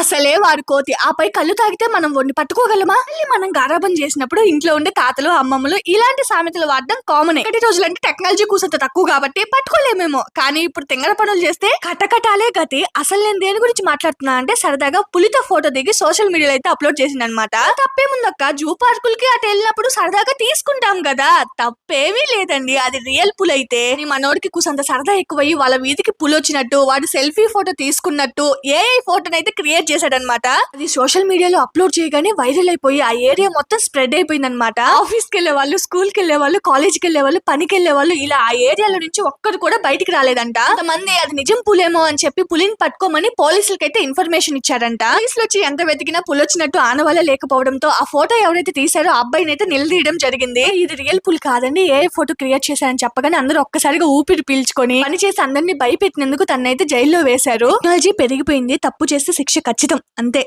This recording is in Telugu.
అసలే వారు కోతి. ఆపై కళ్ళు తాగితే మనం వండి పట్టుకోగలమా? మళ్ళీ మనం గారాబం చేసినప్పుడు ఇంట్లో ఉండే తాతలు అమ్మమ్మలు ఇలాంటి సామెతలు వాడడం కామన్ ఇక్కడి రోజులంటే టెక్నాలజీ కూసంత తక్కువ కాబట్టి పట్టుకోలేమేమో. కానీ ఇప్పుడు తింగర పనులు చేస్తే కటకటాలే గతి. అసలు నేను దేని గురించి మాట్లాడుతున్నా అంటే సరదాగా పులితో ఫోటో దిగి సోషల్ మీడియాలో అయితే అప్లోడ్ చేసింది అనమాట తప్పేముందక్క? జూ పార్కులకి అటు వెళ్ళినప్పుడు సరదాగా తీసుకుంటాం కదా. తప్పేమీ లేదండి. అది రియల్ పుల్ అయితే మనోడికి కూసంత సరదా ఎక్కువయ్యి వాళ్ళ వీధికి పులి వచ్చినట్టు వాడు సెల్ఫీ ఫోటో తీసుకున్నట్టు ఏ ఫోటోనైతే క్రియేట్ క్రియేట్ చేశాడనమాట అది సోషల్ మీడియాలో అప్లోడ్ చేయగానే వైరల్ అయిపోయి ఆ ఏరియా మొత్తం స్ప్రెడ్ అయిపోయింది అనమాట ఆఫీస్కి వెళ్ళే వాళ్ళు స్కూల్కి వెళ్ళే వాళ్ళు కాలేజ్కి వెళ్ళే వాళ్ళు పనికి వెళ్ళే వాళ్ళు ఇలా ఆ ఏరియాలో నుంచి ఒక్కరు కూడా బయటికి రాలేదంట. కొంతమంది అది నిజం పులేమో అని చెప్పి పులిని పట్టుకోమని పోలీసులకి అయితే ఇన్ఫర్మేషన్ ఇచ్చారంట. పోలీసులు వచ్చి ఎంత వెతికినా పులి వచ్చినట్టు ఆనవాళ్ళ లేకపోవడంతో ఆ ఫోటో ఎవరైతే తీశారో ఆ అబ్బాయిని అయితే నిలదీయడం జరిగింది. ఇది రియల్ పుల్ కాదండి. ఏ ఫోటో క్రియేట్ చేశారని చెప్పగానే అందరూ ఒక్కసారిగా ఊపిరి పీల్చుకొని పని చేసి అందరినీ భయపెట్టినందుకు తనైతే జైల్లో వేశారు. టెక్నాలజీ పెరిగిపోయింది. తప్పు చేస్తే శిక్ష ఖచ్చితం. అంతే.